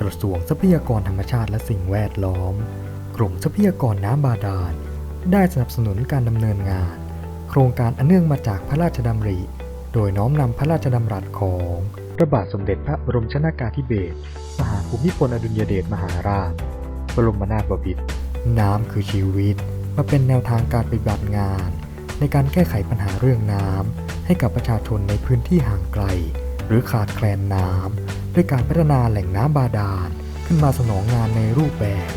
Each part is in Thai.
กระทรวงทรัพยากรธรรมชาติและสิ่งแวดล้อม กรมทรัพยากรน้ำบาดาล ได้สนับสนุนการดำเนินงาน โครงการอันเนื่องมาจากพระราชดำริ โดยน้อมนำพระราชดำรัสของพระบาทสมเด็จพระบรมชนากาธิเบศรมหาภูมิพลอดุลยเดชมหาราช บรมนาถบพิตรน้ำคือชีวิต มาเป็นแนวทางการปฏิบัติงาน ในการแก้ไขปัญหาเรื่องน้ำให้กับประชาชนในพื้นที่ห่างไกล หรือขาดแคลนน้ำด้วยการพัฒนาแหล่งน้ำบาดาลขึ้นมาสนองงานในรูปแบบ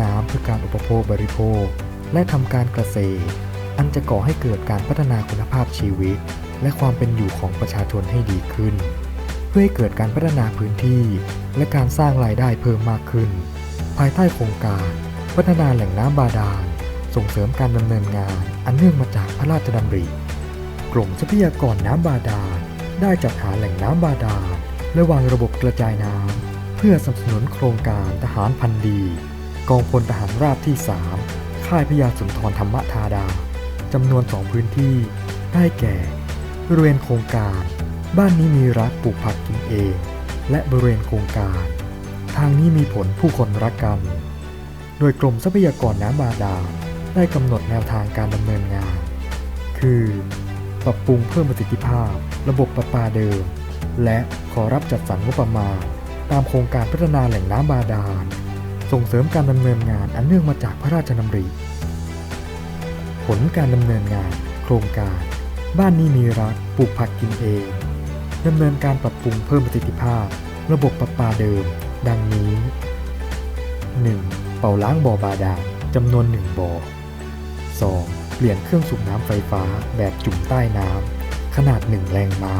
น้ำเพื่อการอุปโภคบริโภค และทำการเกษตร อันจะก่อให้เกิดการพัฒนาคุณภาพชีวิต และความเป็นอยู่ของประชาชนให้ดีขึ้น เพื่อให้เกิดการพัฒนาพื้นที่ และการสร้างรายได้เพิ่มมากขึ้น ภายใต้โครงการ พัฒนาแหล่งน้ำบาดาลส่งเสริมการดำเนินงาน อันเนื่องมาจากพระราชดำริ กรมทรัพยากรน้ำบาดาล ได้จัดหาแหล่งน้ำบาดาลและวางระบบกระจายน้ำเพื่อสนับสนุนโครงการทหารพันดี กองพลทหารราบที่ 3 ค่ายพญาสุนทรธรรมธาดาจำนวนสองพื้นที่ ได้แก่บริเวณโครงการ บ้านนี้มีรักปลูกผักกินเอง และบริเวณโครงการ ทางนี้มีผลผู้คนรักกัน โดยกรมทรัพยากรน้ำบาดาลได้กำหนดแนวทางการดำเนินงาน คือ ปรับปรุงเพิ่มประสิทธิภาพ ระบบประปาเดิม และขอรับจัดสรรงบประมาณ ตามโครงการพัฒนาแหล่งน้ำบาดาล ส่งเสริมการดำเนินงานอันเนื่องมาจากพระราชดำริ ผลการดำเนินงาน โครงการ บ้านนี้มีรักปลูกผักกินเองดำเนินการปรับปรุงเพิ่มประสิทธิภาพ ระบบประปาเดิม ดังนี้ 1. เป่าล้างบ่อบาดาลจำนวน 1 บ่อ เปลี่ยนเครื่องสูบน้ำไฟฟ้าแบบจุ่มใต้น้ำขนาด 1 แรงม้า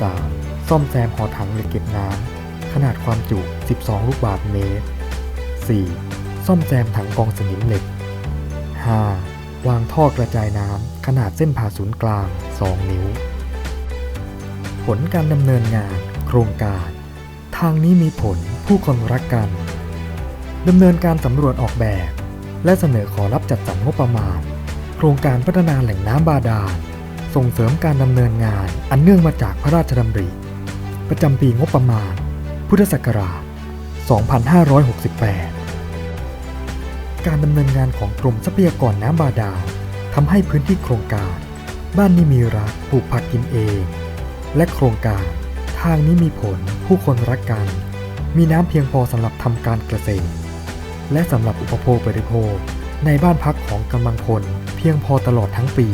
3. ซ่อมแซมหอถังเหล็กเก็บน้ำขนาดความจุ 12 ลูกบาศก์เมตร 4. ซ่อมแซมถังกองสนิมเหล็ก 5. วางท่อกระจายน้ำขนาดเส้นผ่าศูนย์กลาง 2 นิ้ว ผลการดำเนินงาน โครงการ ทางนี้มีผลผู้คนรักกันดำเนินการสำรวจออกแบบ และเสนอขอรับจัดสรรงบประมาณ โครงการพัฒนาแหล่งน้ำบาดาล ส่งเสริมการดำเนินงานอันเนื่องมาจากพระราชดำริ ประจำปีงบประมาณ พุทธศักราช 2568 การดำเนินงานของกรมทรัพยากรน้ำบาดาลทำให้พื้นที่โครงการ บ้านนี้มีรักปลูกผักกินเอง และโครงการทางนี้มีผลผู้คนรักกัน มีน้ำเพียงพอสำหรับทำการเกษตร และสำหรับอุปโภคบริโภค ในบ้านพักของกำลังพลเพียงพอตลอดทั้งปี